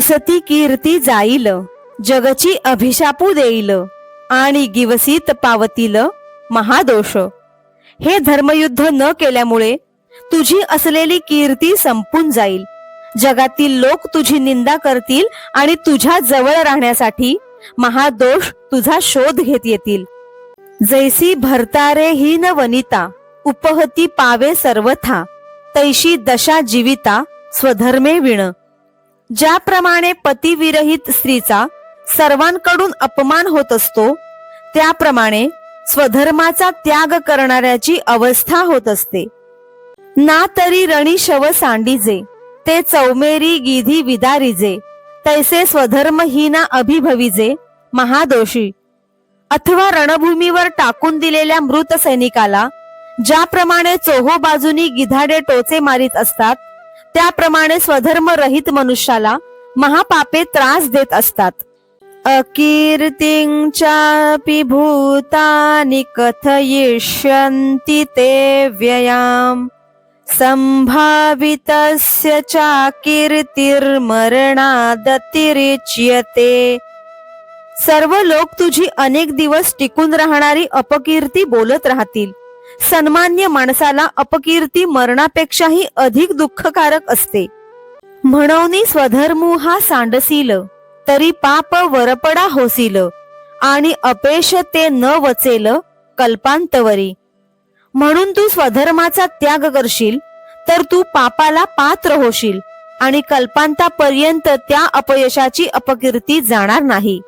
असती कीर्ती जाईल जगची अभिशापू देईल आणि गिवसीत पावतील महादोष. हे धर्मयुद्ध न केल्यामुळे तुझी असलेली कीर्ती संपून जाईल. जगातील लोक तुझी निंदा करतील आणि तुझ्या जवळ राहण्यासाठी महादोष तुझा शोध घेत येतील. जैसी भरतारे हीन वनिता उपहती पावे सर्वथा तैशी दशा जीविता स्वधर्मे विण. ज्याप्रमाणे पतिविरहित स्त्रीचा सर्वांकडून अपमान होत असतो त्याप्रमाणे स्वधर्माचा त्याग करणाऱ्याची अवस्था होत असते. ना तरी रणी शव सांडीजे ते चौमेरी गिधी विदारीजे तैसे स्वधर्महीना अभिभविजे महादोषी. अथवा रणभूमीवर टाकून दिलेल्या मृत सैनिकाला ज्याप्रमाणे चोहो बाजूनी गिधाडे टोचे मारित असतात त्याप्रमाणे स्वधर्म रहित मनुष्याला महापापे त्रास देत असतात. अकीर्तींच्या चापि भूतानि कथयिष्यन्ति ते व्ययाम् संभावितस्य चाकीर्तिर्मरणादतिरिच्यते। सर्व लोक तुझी अनेक दिवस टिकून राहणारी अपकीर्ती बोलत राहतील। सन्मान्य माणसाला अपकीर्ती मरणापेक्षाही अधिक दुःखकारक असते. म्हणून स्वधर्मू हा सांडसील तरी पाप वरपडा होसील आणि अपेश ते न वचेल कल्पांतवरी. म्हणून तू स्वधर्माचा त्याग करशील तर तू पापाला पात्र होशील आणि कल्पांतापर्यंत त्या अपयशाची अपकीर्ती जाणार नाही.